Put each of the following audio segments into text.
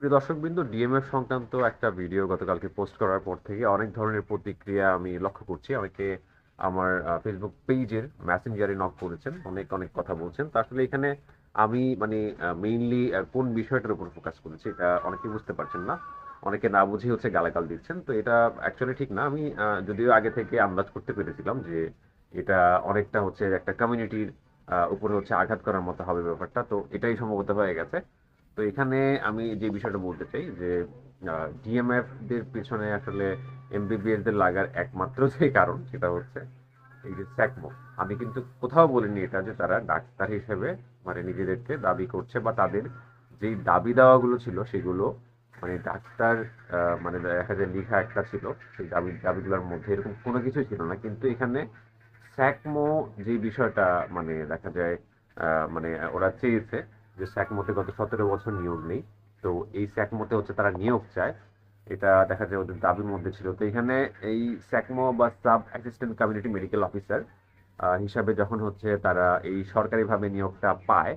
প্রিয় দর্শকবৃন্দ ডিএমএফ সংক্রান্ত একটা ভিডিও গতকালকে পোস্ট করার পর থেকে অনেক ধরনের প্রতিক্রিয়া আমি লক্ষ্য করছি। অনেকে আমার ফেসবুক পেজের মেসেঞ্জারে নক করেছেন, অনেক অনেক কথা বলছেন। তা আসলে এখানে আমি মানে মেইনলি কোন বিষয়টার উপর ফোকাস করেছি এটা অনেকে বুঝতে পারছেন না। অনেকে না বুঝে হচ্ছে গালাগাল দিচ্ছেন। তো এটা অ্যাকচুয়ালি ঠিক না। আমি যদিও আগে থেকে আন্দাজ করতে পেরেছিলাম যে এটা অনেকটা হচ্ছে একটা কমিউনিটির উপরে হচ্ছে আঘাত করার মতো হবে ব্যাপারটা। তো এটাই সম্ভবত হয়ে গেছে। তো এখানে আমি যে বিষয়টা বলতে চাই যে ডিএমএফ দের পিছনে আসলে এমবিবিএস দের লাগার একমাত্র যে কারণ সেটা হচ্ছে এই যে স্যাকমো। আমি কিন্তু কোথাও বলিনি এটা যে তারা ডাক্তার হিসেবে মানে নিজেদেরকে দাবি করছে বা তাদের যেই দাবি দাওয়াগুলো ছিল সেগুলো মানে ডাক্তার মানে দেখা যায় লেখা একটা ছিল, সেই দাবি, দাবিগুলোর মধ্যে এরকম কোনো কিছুই ছিল না। কিন্তু এখানে স্যাকমো যে বিষয়টা মানে দেখা যায় মানে ওরা চেয়েছে যে স্যাকমোতে গত সতেরো বছর নিয়োগ নেই। তো এই স্যাকমোতে হচ্ছে তারা নিয়োগ চায়। এটা দেখা যায় ওদের দাবির মধ্যে ছিল। তো এখানে এই স্যাকমো বা sub assistant community medical officer হিসাবে যখন হচ্ছে তারা এই সরকারিভাবে নিয়োগটা পায়,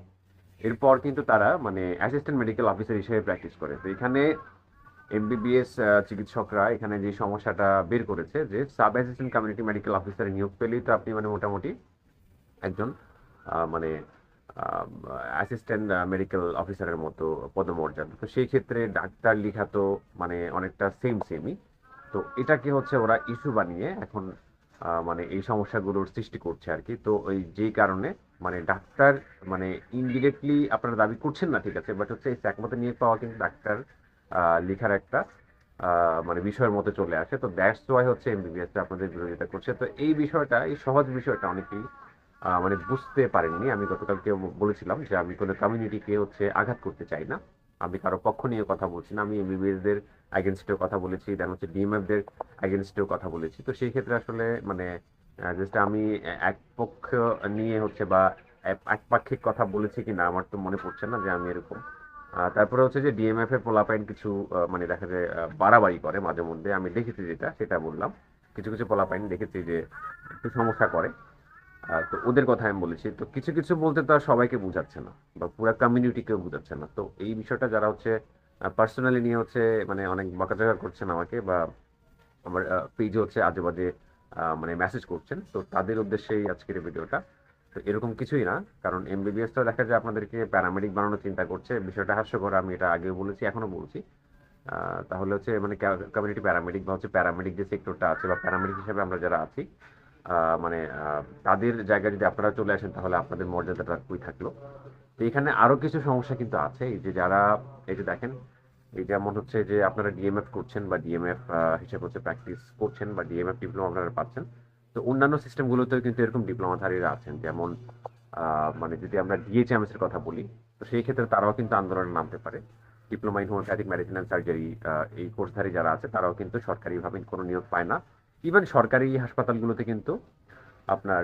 এরপর কিন্তু তারা মানে অ্যাসিস্ট্যান্ট মেডিকেল অফিসার হিসেবে প্র্যাকটিস করে। তো এখানে এমবিবিএস চিকিৎসকরা এখানে যে সমস্যাটা বের করেছে যে সাব অ্যাসিস্ট্যান্ট কমিউনিটি মেডিকেল অফিসারে নিয়োগ পেলেই তো আপনি মানে মোটামুটি একজন মানে অ্যাসিস্ট্যান্ট মেডিকেল অফিসারের মতো পদমর্যাদা। তো সেই ক্ষেত্রে ডাক্তার লেখা তো মানে অনেকটা সেম সেমই তো এটাকে হচ্ছে, ওরা ইস্যু বানিয়ে এখন মানে এই সমস্যাগুলোর সৃষ্টি করছে আর কি। তো ওই যেই কারণে মানে ডাক্তার মানে ইনডিরেক্টলি আপনারা দাবি করছেন না, ঠিক আছে বাট হচ্ছে এই একমতে নিয়ে পাওয়া কিন্তু ডাক্তার লেখার একটা মানে বিষয়ের মতো চলে আসে। তো দ্যাটস ওয়াই হচ্ছে এমবিবিএস আপনাদের বিরোধিতা করছে। তো এই বিষয়টা, এই সহজ বিষয়টা অনেকেই মানে বুঝতে পারেননি। আমি গতকালকে বলেছিলাম যে আমি কোনো কমিউনিটিকে হচ্ছে আঘাত করতে চাই না। আমি কারও পক্ষ নিয়ে কথা বলছি না। আমি এমবিবিএস দের এগেনস্টেও কথা বলেছি দেন হচ্ছে ডিএমএফ দের এগেনস্টেও কথা বলেছি। তো সেই ক্ষেত্রে আসলে মানে জাস্ট আমি এক পক্ষ নিয়ে হচ্ছে বা এক- একপাক্ষিক কথা বলেছি কিনা আমার তো মনে পড়ছে না যে আমি এরকম। তারপরে হচ্ছে যে ডিএমএফ এর পোলাপাইন কিছু মানে দেখা যায় বাড়াবাড়ি করে মাঝে মধ্যে। আমি দেখেছি যেটা, সেটা বললাম। কিছু কিছু পোলাপাইন দেখেছি যে একটু সমস্যা করে। তো ওদের কথা আমি বলেছি। তো কিছু কিছু বলতে তো আর সবাইকে বোঝাচ্ছে না বা পুরো কমিউনিটিকেও বোঝাচ্ছে না। তো এই বিষয়টা যারা হচ্ছে পার্সোনালি নিয়ে হচ্ছে মানে অনেক বকাঝকা করছেন আমাকে বা আমার পেজে হচ্ছে আজে বাজে মানে মেসেজ করছেন, তো তাদের উদ্দেশ্যেই আজকের ভিডিওটা তো এরকম কিছুই না, কারণ এমবিবিএস তো দেখা যায় আপনাদেরকে প্যারামেডিক বানানোর চিন্তা করছে। বিষয়টা হাস্যকর, আমি এটা আগেও বলেছি, এখনও বলছি। তাহলে হচ্ছে মানে কমিউনিটি প্যারামেডিক বা হচ্ছে প্যারামেডিক যে সেক্টরটা আছে বা প্যারামেডিক হিসেবে আমরা যারা আছি মানে তাদের জায়গায় যদি আপনারা চলে আসেন, তাহলে আপনাদের মর্যাদাটা কই থাকল। তো এখানে আরও কিছু সমস্যা কিন্তু আছে। এই যে যারা, এই যে দেখেন, এই যেমন হচ্ছে যে আপনারা ডিএমএফ করছেন বা ডিএমএফ হিসেবে হচ্ছে প্র্যাকটিস করছেন বা ডিএমএফ ডিপ্লোমা আপনারা পাচ্ছেন। তো অন্যান্য সিস্টেমগুলোতেও কিন্তু এরকম ডিপ্লোমাধারীরা আছেন। যেমন মানে যদি আমরা ডিএইচএমএস এর কথা বলি, তো সেই ক্ষেত্রে তারাও কিন্তু আন্দোলনে নামতে পারে। Diploma in homoeopathic medicine and surgery এই কোর্সধারী যারা আছে, তারাও কিন্তু সরকারিভাবে কোনো নিয়োগ পায় না। ইভেন সরকারি হাসপাতালগুলোতে কিন্তু আপনার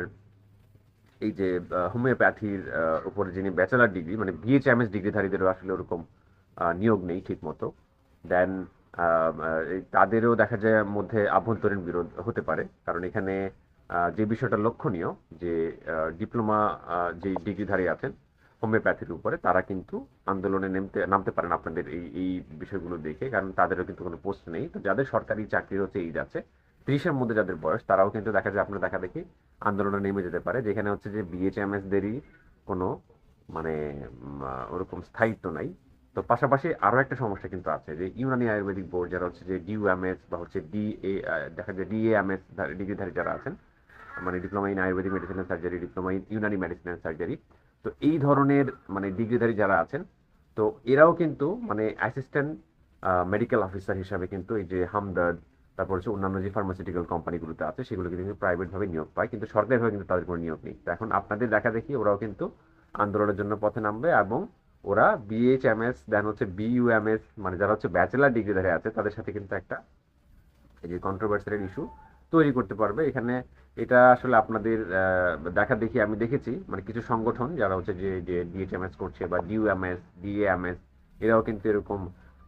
এই যে হোমিওপ্যাথির উপরে যিনি ব্যাচেলার ডিগ্রি মানে বিএচএমএস ডিগ্রিধারীদেরও আসলে ওরকম নিয়োগ নেই ঠিক মতো দেন তাদেরও দেখা যায় মধ্যে আভ্যন্তরীণ বিরোধ হতে পারে। কারণ এখানে যে বিষয়টা লক্ষণীয় যে ডিপ্লোমা যে ডিগ্রিধারী আছেন হোমিওপ্যাথির উপরে, তারা কিন্তু আন্দোলনে নামতে নামতে পারেন আপনাদের এই এই বিষয়গুলো দেখে। কারণ তাদেরও কিন্তু কোনো পোস্ট নেই। তো যাদের সরকারি চাকরি হচ্ছে এই যাচ্ছে। ত্রিশের মধ্যে যাদের বয়স, তারাও কিন্তু দেখা যায় আপনার দেখা দেখি আন্দোলনে নেমে যেতে পারে। যেখানে হচ্ছে যে বিএইচএমএস দেরই কোনো মানে ওরকম স্থায়িত্ব নাই। তো পাশাপাশি আরও একটা সমস্যা কিন্তু আছে যে ইউনানি আয়ুর্বেদিক বোর্ড যারা হচ্ছে যে ডিউএমএস বা হচ্ছে ডিএ দেখা যায় ডিএএমএস ডিগ্রিধারী যারা আছেন মানে diploma in Ayurvedic medicine surgery, diploma in Unani medicine surgery, তো এই ধরনের মানে ডিগ্রিধারী যারা আছেন, তো এরাও কিন্তু মানে অ্যাসিস্ট্যান্ট মেডিকেল অফিসার হিসাবে কিন্তু এই যে হামদর্দ তারপর হচ্ছে অন্যান্য যে ফার্মাসিউটিক্যাল কোম্পানিগুলোতে আছে সেগুলো কিন্তু প্রাইভেটভাবে নিয়োগ পায়, কিন্তু সরকারিভাবে কিন্তু তাদের কোনো নিয়োগ নেই। তো এখন আপনাদের দেখা দেখি ওরাও কিন্তু আন্দোলনের জন্য পথে নামবে এবং ওরা বিএইচএমএস দেন হচ্ছে বিইউএমএস মানে যারা হচ্ছে ব্যাচেলার ডিগ্রি ধারে আছে, তাদের সাথে কিন্তু একটা এই যে কন্ট্রোভার্সিয়াল ইস্যু তৈরি করতে পারবে। এখানে এটা আসলে আপনাদের দেখা দেখি আমি দেখেছি মানে কিছু সংগঠন যারা হচ্ছে যে যে ডিএইচএমএস করছে বা ডিইউএমএস ডিএএমএস এরাও কিন্তু এরকম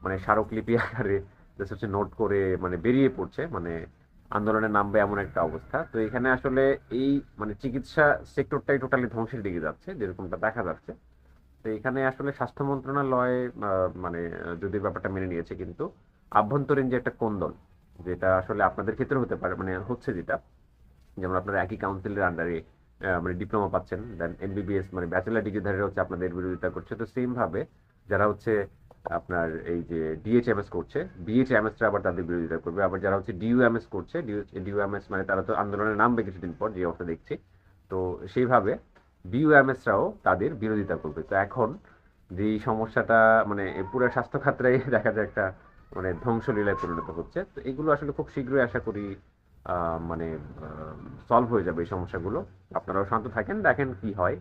মানে স্মারকলিপি আকারে just হচ্ছে নোট করে মানে বেরিয়ে পড়ছে মানে আন্দোলনে নামবে এমন একটা অবস্থা। তো এখানে আসলে এই মানে চিকিৎসা সেক্টরটাই টোটালি ধ্বংসের দিকে যাচ্ছে, যেরকমটা দেখা যাচ্ছে। তো এখানে আসলে স্বাস্থ্য মন্ত্রণালয় মানে যদি ব্যাপারটা মেনে নিয়েছে কিন্তু, আভ্যন্তরীণ যে একটা কোন্দল, যেটা আসলে আপনাদের ক্ষেত্রে হতে পারে মানে হচ্ছে যেটা, যেমন আপনারা একই কাউন্সিলের আন্ডারে মানে ডিপ্লোমা পাচ্ছেন দেন এমবিবিএস মানে ব্যাচেলার ডিগ্রিধারীরা হচ্ছে আপনাদের বিরোধিতা করছে। তো সেম ভাবে যারা হচ্ছে আপনার এই যে ডিএইচএমএস করছে বিএইচএমএসরা আবার তাদের বিরোধিতা করবে। আবার যারা হচ্ছে ডিইউএমএস করছে ডিইউএমএস মানে তারা তো আন্দোলনের নামবে কিছুদিন পর, যে অবস্থা দেখছি। তো সেইভাবে বিইউএমএসরাও তাদের বিরোধিতা করবে। তো এখন যে সমস্যাটা মানে পুরো স্বাস্থ্য খাতটাই দেখা যায় একটা মানে ধ্বংসলীলায় পরিণত হচ্ছে। তো এগুলো আসলে খুব শীঘ্রই আশা করি মানে সলভ হয়ে যাবে এই সমস্যাগুলো। আপনারাও শান্ত থাকেন, দেখেন কি হয়।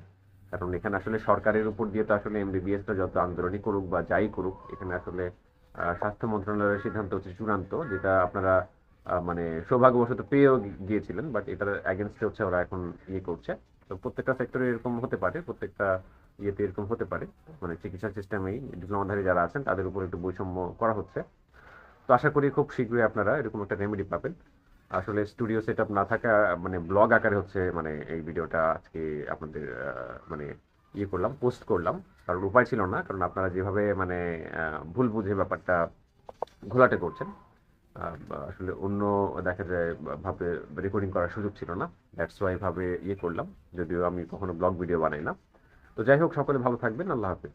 কারণ এখানে আসলে সরকারের উপর দিয়ে তো আসলে এমবিবিএসটা যত আন্দোলনই করুক বা যাই করুক, এখানে আসলে স্বাস্থ্য মন্ত্রণালয়ের সিদ্ধান্ত হচ্ছে চূড়ান্ত, যেটা আপনারা মানে সৌভাগ্যবশত পেয়েও গিয়েছিলেন বাট এটার অ্যাগেনস্টে হচ্ছে ওরা এখন ইয়ে করছে। তো প্রত্যেকটা সেক্টরে এরকম হতে পারে, প্রত্যেকটা ইয়েতে এরকম হতে পারে। মানে চিকিৎসা সিস্টেমেই ডিপ্লোমাধারী যারা আছেন, তাদের উপর একটু বৈষম্য করা হচ্ছে। তো আশা করি খুব শীঘ্রই আপনারা এরকম একটা রেমেডি পাবেন। আসলে স্টুডিও সেট না থাকা মানে ব্লগ আকারে হচ্ছে মানে এই ভিডিওটা আজকে আপনাদের মানে ইয়ে করলাম পোস্ট করলাম। কারণ উপায় ছিল না, কারণ আপনারা যেভাবে মানে ভুল বুঝে ব্যাপারটা ঘোলাটে করছেন আসলে অন্য দেখা যায়, ভাবে রেকর্ডিং করার সুযোগ ছিল না। দ্যাটস ওয়াই ভাবে ইয়ে করলাম, যদিও আমি কখনো ব্লগ ভিডিও বানাই না। তো যাই হোক, সকলে ভালো থাকবেন, আল্লাহ হাফিজ।